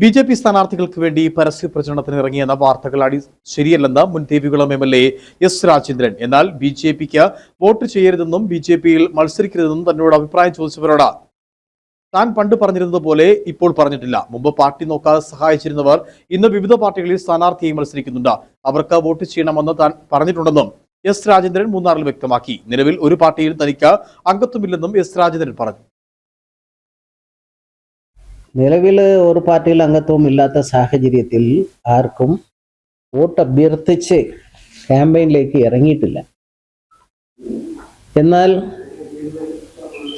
B J P സ്ഥാനാർത്ഥികൾക്ക് വേണ്ടി പരസ്യ പ്രചരണത്തിന് ഇറങ്ങിയെന്ന വാർത്തകൾ അടി ശരിയല്ലെന്ന് മുൻ Devikulam M L A S Rajendran. എന്നാൽ ബി ജെ പിക്ക് വോട്ട് ചെയ്യരുതെന്നും ബി ജെ പിയിൽ മത്സരിക്കരുതെന്നും തന്നോട് അഭിപ്രായം ചോദിച്ചവരോട് താൻ പണ്ട് പറഞ്ഞിരുന്നത് പോലെ ഇപ്പോൾ പറഞ്ഞിട്ടില്ല. മുമ്പ് പാർട്ടി നോക്കാതെ സഹായിച്ചിരുന്നവർ ഇന്ന് വിവിധ പാർട്ടികളിൽ സ്ഥാനാർത്ഥിയായി മത്സരിക്കുന്നുണ്ട്. അവർക്ക് വോട്ട് ചെയ്യണമെന്ന് താൻ പറഞ്ഞിട്ടുണ്ടെന്നും എസ് രാജേന്ദ്രൻ മൂന്നാറിൽ വ്യക്തമാക്കി. നിലവിൽ ഒരു പാർട്ടിയിൽ തനിക്ക് അംഗത്വമില്ലെന്നും എസ് രാജേന്ദ്രൻ പറഞ്ഞു. നിലവിൽ ഒരു പാർട്ടിയിൽ അംഗത്വം ഇല്ലാത്ത സാഹചര്യത്തിൽ ആർക്കും വോട്ട് അഭ്യർത്ഥിച്ച് ക്യാമ്പയിനിലേക്ക് ഇറങ്ങിയിട്ടില്ല. എന്നാൽ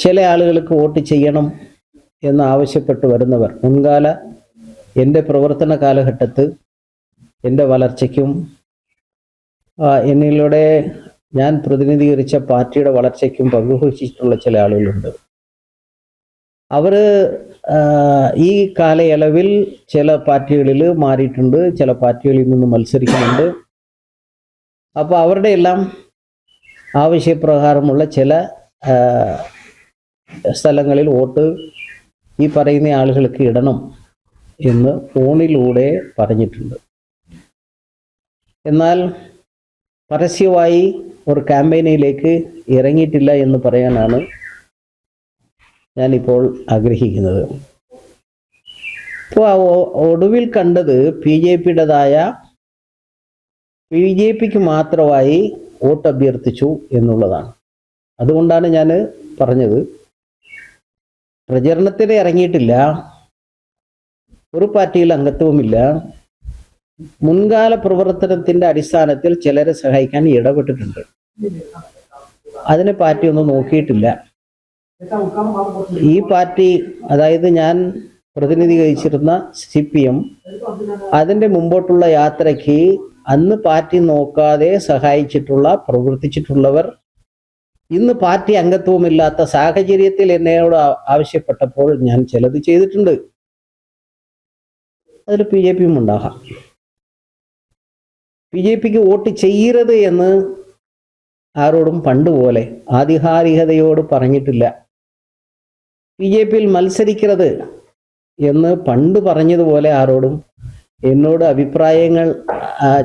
ചില ആളുകൾക്ക് വോട്ട് ചെയ്യണം എന്ന് ആവശ്യപ്പെട്ട് വരുന്നവർ മുൻകാല എന്റെ പ്രവർത്തന കാലഘട്ടത്ത് എന്റെ വളർച്ചയ്ക്കും എന്നിലൂടെ ഞാൻ പ്രതിനിധീകരിച്ച പാർട്ടിയുടെ വളർച്ചയ്ക്കും പങ്കുവഹിച്ചിട്ടുള്ള ചില ആളുകളുണ്ട്. അവർ ഈ കാലയളവിൽ ചില പാർട്ടികളിൽ മാറിയിട്ടുണ്ട് ചില പാർട്ടികളിൽ നിന്ന് മത്സരിക്കുന്നുണ്ട്. അപ്പോൾ അവരുടെ എല്ലാം ആവശ്യപ്രകാരമുള്ള ചില സ്ഥലങ്ങളിൽ വോട്ട് ഈ പറയുന്ന ആളുകൾക്ക് ഇടണം എന്ന് ഫോണിലൂടെ പറഞ്ഞിട്ടുണ്ട്. എന്നാൽ പരസ്യമായി ഒരു ക്യാമ്പയിനിലേക്ക് ഇറങ്ങിയിട്ടില്ല എന്ന് പറയാനാണ് ഞാനിപ്പോൾ ആഗ്രഹിക്കുന്നത്. ഇപ്പോൾ ഒടുവിൽ കണ്ടത് ബി ജെ പിയുടേതായ ബി ജെ പിക്ക് മാത്രമായി വോട്ട് അഭ്യർത്ഥിച്ചു എന്നുള്ളതാണ്. അതുകൊണ്ടാണ് ഞാൻ പറഞ്ഞത്. പ്രചരണത്തിന് ഇറങ്ങിയിട്ടില്ല. ഒരു പാർട്ടിയിൽ അംഗത്വമില്ല മുൻകാല പ്രവർത്തനത്തിന്റെ അടിസ്ഥാനത്തിൽ ചിലരെ സഹായിക്കാൻ ഇടപെട്ടിട്ടുണ്ട്. അതിനെ പാർട്ടി ഒന്നും നോക്കിയിട്ടില്ല. ഈ പാർട്ടി അതായത് ഞാൻ പ്രതിനിധീകരിച്ചിരുന്ന സി പി എം അതിന്റെ മുമ്പോട്ടുള്ള യാത്രയ്ക്ക് അന്ന് പാർട്ടി നോക്കാതെ സഹായിച്ചിട്ടുള്ള പ്രവർത്തിച്ചിട്ടുള്ളവർ ഇന്ന് പാർട്ടി അംഗത്വമില്ലാത്ത സാഹചര്യത്തിൽ എന്നോട് ആവശ്യപ്പെട്ടപ്പോൾ ഞാൻ ചിലത് ചെയ്തിട്ടുണ്ട്. അതിൽ ബി ജെ പിയും ഉണ്ടാകാം. ബി ജെ പിക്ക് വോട്ട് ചെയ്യരുത് എന്ന് ആരോടും പണ്ട് പോലെ ആധികാരികതയോട് പറഞ്ഞിട്ടില്ല. ബി ജെ പിയിൽ മത്സരിക്കരുത് എന്ന് പണ്ട് പറഞ്ഞതുപോലെ ആരോടും എന്നോട് അഭിപ്രായങ്ങൾ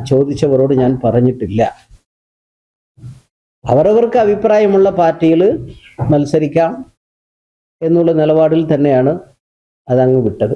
ചോദിച്ചവരോട് ഞാൻ പറഞ്ഞിട്ടില്ല. അവരവർക്ക് അഭിപ്രായമുള്ള പാർട്ടിയിൽ മത്സരിക്കാം എന്നുള്ള നിലപാടിൽ തന്നെയാണ് അതങ്ങ് വിട്ടത്.